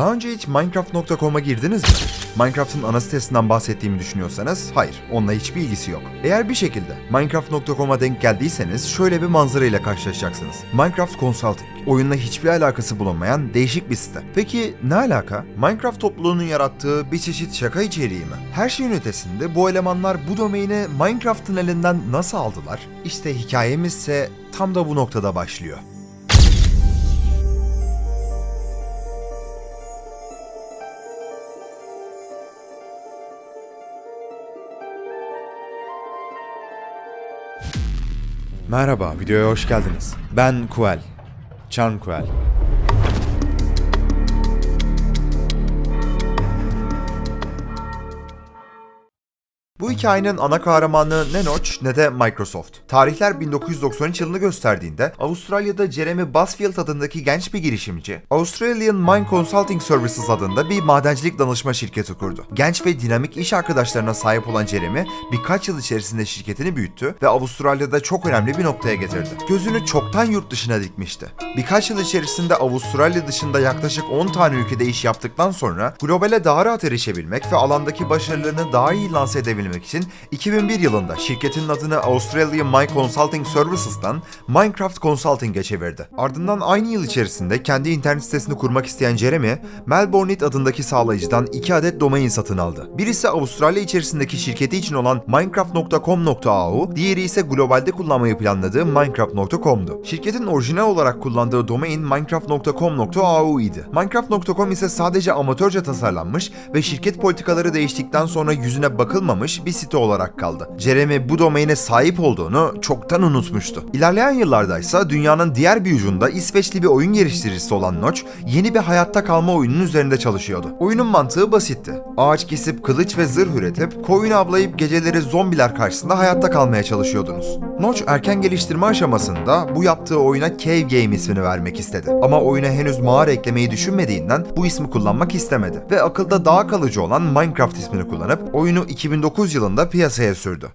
Daha önce hiç Minecraft.com'a girdiniz mi? Minecraft'ın ana sitesinden bahsettiğimi düşünüyorsanız hayır, onunla hiçbir ilgisi yok. Eğer bir şekilde Minecraft.com'a denk geldiyseniz şöyle bir manzara ile karşılaşacaksınız. Minecraft Consulting. Oyunla hiçbir alakası bulunmayan değişik bir site. Peki ne alaka? Minecraft topluluğunun yarattığı bir çeşit şaka içeriği mi? Her şeyin ötesinde bu elemanlar bu domaini Minecraft'ın elinden nasıl aldılar? İşte hikayemiz ise tam da bu noktada başlıyor. Merhaba, videoya hoş geldiniz. Ben Kuel. Charm Kuel. Bu hikayenin ana kahramanı ne Notch ne de Microsoft. Tarihler 1993 yılını gösterdiğinde Avustralya'da Jeremy Busfield adındaki genç bir girişimci, Australian Mine Consulting Services adında bir madencilik danışma şirketi kurdu. Genç ve dinamik iş arkadaşlarına sahip olan Jeremy birkaç yıl içerisinde şirketini büyüttü ve Avustralya'da çok önemli bir noktaya getirdi. Gözünü çoktan yurt dışına dikmişti. Birkaç yıl içerisinde Avustralya dışında yaklaşık 10 tane ülkede iş yaptıktan sonra globale daha rahat erişebilmek ve alandaki başarılarını daha iyi lanse edebilmek için 2001 yılında şirketin adını Australian Mine Consulting Services'tan Minecraft Consulting'e çevirdi. Ardından aynı yıl içerisinde kendi internet sitesini kurmak isteyen Jeremy, Melbourne adındaki sağlayıcıdan iki adet domain satın aldı. Birisi Avustralya içerisindeki şirketi için olan minecraft.com.au, diğeri ise globalde kullanmayı planladığı minecraft.com'du. Şirketin orijinal olarak kullandığı domain minecraft.com.au idi. Minecraft.com ise sadece amatörce tasarlanmış ve şirket politikaları değiştikten sonra yüzüne bakılmamış bir site olarak kaldı. Jeremy bu domaine sahip olduğunu çoktan unutmuştu. İlerleyen yıllarda ise dünyanın diğer bir ucunda İsveçli bir oyun geliştiricisi olan Notch, yeni bir hayatta kalma oyunun üzerinde çalışıyordu. Oyunun mantığı basitti. Ağaç kesip kılıç ve zırh üretip, koyun avlayıp geceleri zombiler karşısında hayatta kalmaya çalışıyordunuz. Notch erken geliştirme aşamasında bu yaptığı oyuna Cave Game ismini vermek istedi. Ama oyuna henüz mağara eklemeyi düşünmediğinden bu ismi kullanmak istemedi. Ve akılda daha kalıcı olan Minecraft ismini kullanıp oyunu 2009 yılında piyasaya sürdü.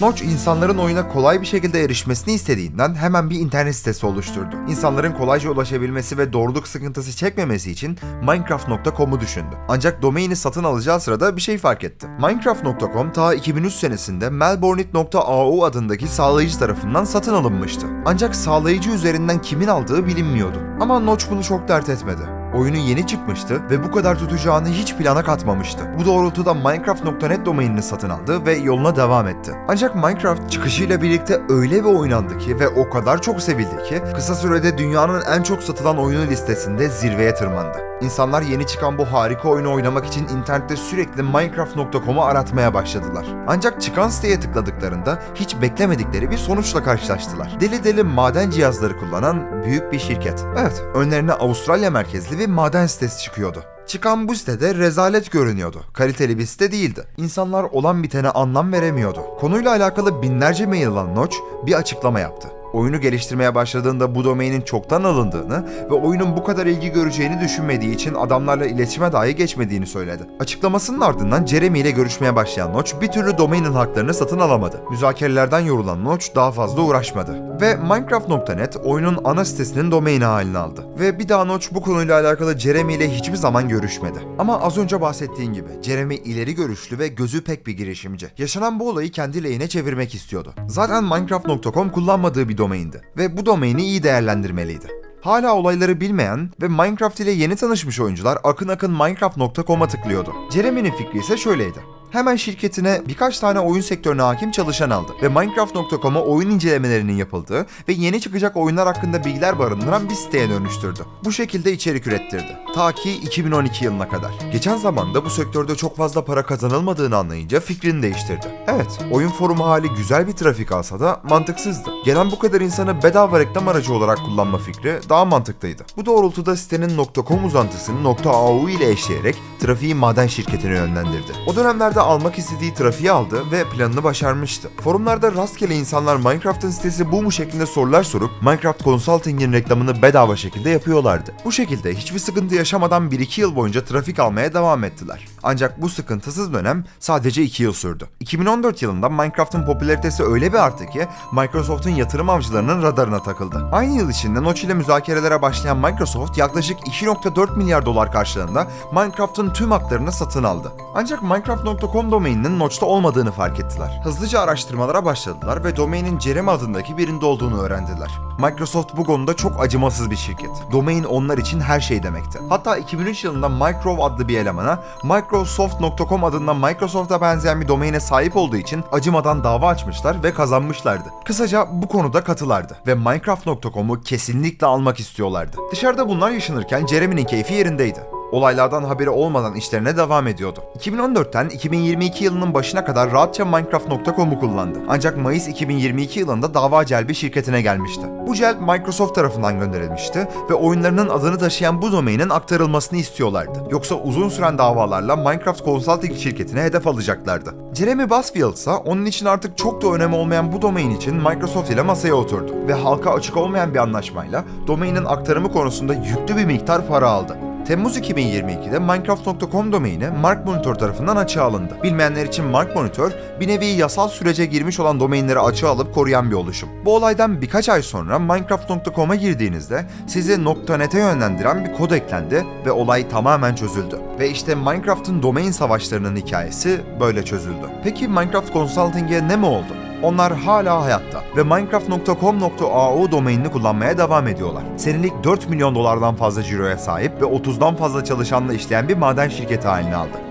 Notch insanların oyuna kolay bir şekilde erişmesini istediğinden hemen bir internet sitesi oluşturdu. İnsanların kolayca ulaşabilmesi ve doğruluk sıkıntısı çekmemesi için Minecraft.com'u düşündü. Ancak domaini satın alacağı sırada bir şey fark etti. Minecraft.com ta 2003 senesinde Melbourne.au adındaki sağlayıcı tarafından satın alınmıştı. Ancak sağlayıcı üzerinden kimin aldığı bilinmiyordu. Ama Notch bunu çok dert etmedi. Oyunu yeni çıkmıştı ve bu kadar tutacağını hiç plana katmamıştı. Bu doğrultuda Minecraft.net domainini satın aldı ve yoluna devam etti. Ancak Minecraft çıkışıyla birlikte öyle bir oynandı ki ve o kadar çok sevildi ki kısa sürede dünyanın en çok satılan oyunu listesinde zirveye tırmandı. İnsanlar yeni çıkan bu harika oyunu oynamak için internette sürekli Minecraft.com'u aratmaya başladılar. Ancak çıkan siteye tıkladıklarında hiç beklemedikleri bir sonuçla karşılaştılar. Deli deli maden cihazları kullanan büyük bir şirket. Evet, önlerine Avustralya merkezli bir maden sitesi çıkıyordu. Çıkan bu sitede rezalet görünüyordu. Kaliteli bir site değildi. İnsanlar olan bitene anlam veremiyordu. Konuyla alakalı binlerce mail alan Notch bir açıklama yaptı. Oyunu geliştirmeye başladığında bu domainin çoktan alındığını ve oyunun bu kadar ilgi göreceğini düşünmediği için adamlarla iletişime dahi geçmediğini söyledi. Açıklamasının ardından Jeremy ile görüşmeye başlayan Notch bir türlü domainin haklarını satın alamadı. Müzakerelerden yorulan Notch daha fazla uğraşmadı. Ve Minecraft.net oyunun ana sitesinin domaini haline aldı. Ve bir daha Notch bu konuyla alakalı Jeremy ile hiçbir zaman görüşmedi. Ama az önce bahsettiğim gibi Jeremy ileri görüşlü ve gözü pek bir girişimci. Yaşanan bu olayı kendi lehine çevirmek istiyordu. Zaten Minecraft.com kullanmadığı bir domaindi ve bu domaini iyi değerlendirmeliydi. Hala olayları bilmeyen ve Minecraft ile yeni tanışmış oyuncular akın akın Minecraft.com'a tıklıyordu. Jeremy'nin fikri ise şöyleydi. Hemen şirketine birkaç tane oyun sektörüne hakim çalışan aldı ve Minecraft.com'a oyun incelemelerinin yapıldığı ve yeni çıkacak oyunlar hakkında bilgiler barındıran bir siteye dönüştürdü. Bu şekilde içerik ürettirdi. Ta ki 2012 yılına kadar. Geçen zamanda bu sektörde çok fazla para kazanılmadığını anlayınca fikrini değiştirdi. Evet, oyun forumu hali güzel bir trafik alsa da mantıksızdı. Gelen bu kadar insanı bedava reklam aracı olarak kullanma fikri daha mantıklıydı. Bu doğrultuda sitenin .com uzantısını .au ile eşleyerek trafiği maden şirketine yönlendirdi. O dönemlerde almak istediği trafiği aldı ve planını başarmıştı. Forumlarda rastgele insanlar Minecraft'ın sitesi bu mu şeklinde sorular sorup Minecraft Consulting'in reklamını bedava şekilde yapıyorlardı. Bu şekilde hiçbir sıkıntı yaşamadan 1-2 yıl boyunca trafik almaya devam ettiler. Ancak bu sıkıntısız dönem sadece 2 yıl sürdü. 2014 yılında Minecraft'ın popülaritesi öyle bir arttı ki Microsoft'un yatırım avcılarının radarına takıldı. Aynı yıl içinde Notch ile müzakerelere başlayan Microsoft yaklaşık 2.4 milyar dolar karşılığında Minecraft'ın tüm haklarını satın aldı. Ancak Minecraft.com domaininin Notch'ta olmadığını fark ettiler. Hızlıca araştırmalara başladılar ve domainin Jeremy adındaki birinde olduğunu öğrendiler. Microsoft bu konuda çok acımasız bir şirket. Domain onlar için her şey demekti. Hatta 2003 yılında Micro adlı bir elemana Microsoft.com adında Microsoft'a benzeyen bir domaine sahip olduğu için acımadan dava açmışlar ve kazanmışlardı. Kısaca bu konuda katılardı ve Minecraft.com'u kesinlikle almak istiyorlardı. Dışarıda bunlar yaşanırken Jeremy'nin keyfi yerindeydi. Olaylardan haberi olmadan işlerine devam ediyordu. 2014'ten 2022 yılının başına kadar rahatça Minecraft.com'u kullandı. Ancak Mayıs 2022 yılında dava celbi şirketine gelmişti. Bu celb Microsoft tarafından gönderilmişti ve oyunlarının adını taşıyan bu domainin aktarılmasını istiyorlardı. Yoksa uzun süren davalarla Minecraft Consulting şirketine hedef alacaklardı. Jeremy Busfield ise onun için artık çok da önemi olmayan bu domain için Microsoft ile masaya oturdu ve halka açık olmayan bir anlaşmayla domainin aktarımı konusunda yüklü bir miktar para aldı. Temmuz 2022'de Minecraft.com domaini Mark Monitor tarafından açığa alındı. Bilmeyenler için Mark Monitor, bir nevi yasal sürece girmiş olan domainleri açığa alıp koruyan bir oluşum. Bu olaydan birkaç ay sonra Minecraft.com'a girdiğinizde sizi .NET'e yönlendiren bir kod eklendi ve olay tamamen çözüldü. Ve işte Minecraft'ın domain savaşlarının hikayesi böyle çözüldü. Peki Minecraft Consulting'e ne mi oldu? Onlar hala hayatta ve minecraft.com.au domainini kullanmaya devam ediyorlar. Senelik 4 milyon dolardan fazla ciroya sahip ve 30'dan fazla çalışanla işleyen bir maden şirketi haline aldı.